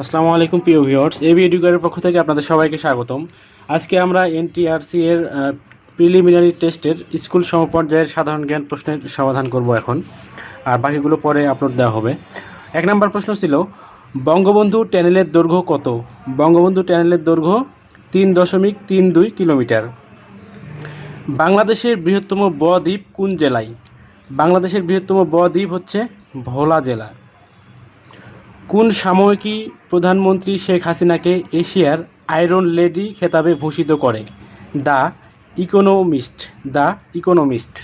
আসসালামু আলাইকুম, প্রিয় ভিউয়ার্স। এবি এডুকের পক্ষ থেকে আপনাদের সবাইকে স্বাগতম। আজকে আমরা এনটিআরসি এর প্রিলিমিনারি টেস্টের স্কুল সমপর্যায়ের সাধারণ জ্ঞান প্রশ্নের সমাধান করব এখন। আর বাকিগুলো পরে আপলোড দেওয়া হবে। এক নম্বর প্রশ্ন ছিল, বঙ্গবন্ধু ট্যানেলের দৈর্ঘ্য কত? বঙ্গবন্ধু ট্যানেলের দৈর্ঘ্য তিন দশমিক তিন দুই কিলোমিটার। বাংলাদেশের বৃহত্তম বদ্বীপ কোন জেলায়? বাংলাদেশের বৃহত্তম বদ্বীপ হচ্ছে ভোলা জেলা। কোন সাময়িকী প্রধানমন্ত্রী শেখ হাসিনাকে এশিয়ার আয়রন লেডি খেতাবে ভূষিত করে? The Economist the Economist.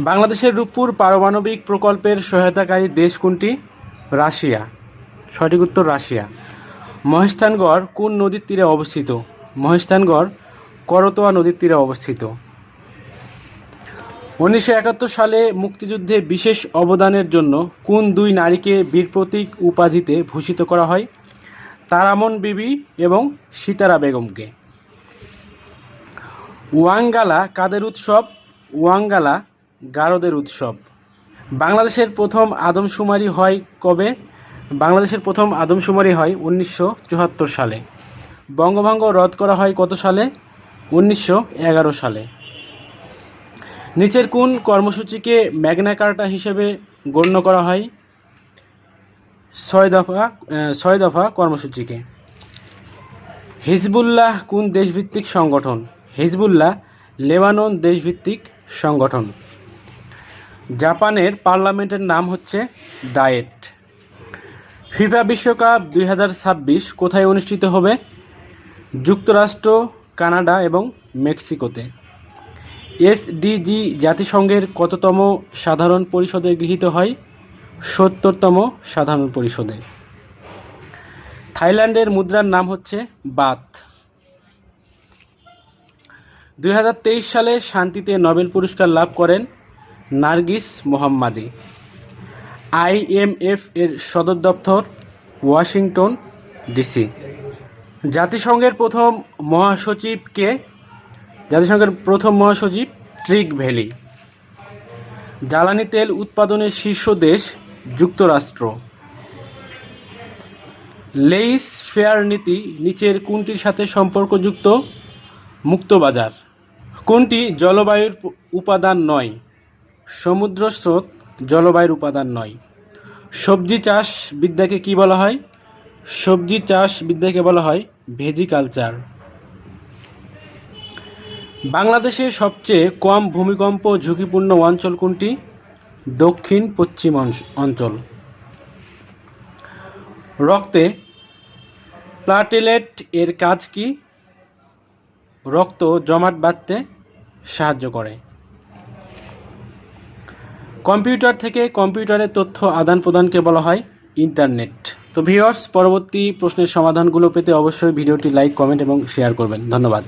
বাংলাদেশের রূপপুর পারমাণবিক প্রকল্পের সহায়তাকারী দেশ কোনটি? রাশিয়া। সঠিক উত্তর রাশিয়া। মহেস্থানগড় কোন নদীর তীরে অবস্থিত? মহেস্থানগড় করতোয়া নদীর তীরে অবস্থিত। উনিশশো একাত্তর সালে মুক্তিযুদ্ধে বিশেষ অবদানের জন্য কোন দুই নারীকে বীর প্রতীক উপাধিতে ভূষিত করা হয়? তারামন বিবি এবং সীতারা বেগমকে। ওয়াঙ্গালা কাদের উৎসব? ওয়াঙ্গালা গারদের উৎসব। বাংলাদেশের প্রথম আদমশুমারি হয় কবে? বাংলাদেশের প্রথম আদমশুমারি হয় উনিশশো চুয়াত্তর সালে। বঙ্গভঙ্গ রদ করা হয় কত সালে? উনিশশো এগারো সালে। নিচের কোন কর্মসূচিকে ম্যাগনা কার্টা হিসেবে গণ্য করা হয়। ছয় দফা ছয় দফা কর্মসূচিকে। হিজবুল্লাহ কোন দেশভিত্তিক সংগঠন? হিজবুল্লাহ লেবানন দেশভিত্তিক সংগঠন। জাপানের পার্লামেন্টের নাম হচ্ছে ডায়েট। ফিফা বিশ্বকাপ দুই হাজার ছাব্বিশ কোথায় অনুষ্ঠিত হবে? যুক্তরাষ্ট্র, কানাডা এবং মেক্সিকোতে। এসডিজি জাতিসংঘের কততম সাধারণ পরিষদে গৃহীত হয়? সত্তরতম সাধারণ পরিষদে। থাইল্যান্ডের মুদ্রার নাম হচ্ছে বাত। দুই হাজার তেইশ সালে শান্তিতে নোবেল পুরস্কার লাভ করেন নার্গিস মোহাম্মাদি। আইএমএফ এর সদর দপ্তর ওয়াশিংটন ডিসি। জাতিসংঘের প্রথম মহাসচিব কে জাতিসংঘের প্রথম মহাসচিব ট্রিক ভ্যালি। জ্বালানি তেল উৎপাদনের শীর্ষ দেশ যুক্তরাষ্ট্র। লেইস ফেয়ার নীতি নিচের কোনটির সাথে সম্পর্কযুক্ত? মুক্তবাজার। কোনটি জলবায়ুর উপাদান নয়? সমুদ্র স্রোত জলবায়ুর উপাদান নয়। সবজি চাষ বিদ্যাকে কি বলা হয়? সবজি চাষ বিদ্যাকে বলা হয় ভেজিকালচার। বাংলাদেশে সবচেয়ে কম ভূমিকম্প ঝুঁকিপূর্ণ অঞ্চল কোনটি? দক্ষিণ পশ্চিম অঞ্চল। রক্তে প্লাটেলেট এর কাজ কি? রক্ত জমাট বাঁধতে সাহায্য করে। কম্পিউটার থেকে কম্পিউটারের তথ্য আদান প্রদানকে বলা হয় ইন্টারনেট। তো ভিউয়ার্স, পরবর্তী প্রশ্নের সমাধানগুলো পেতে অবশ্যই ভিডিওটি লাইক, কমেন্ট এবং শেয়ার করবেন। ধন্যবাদ।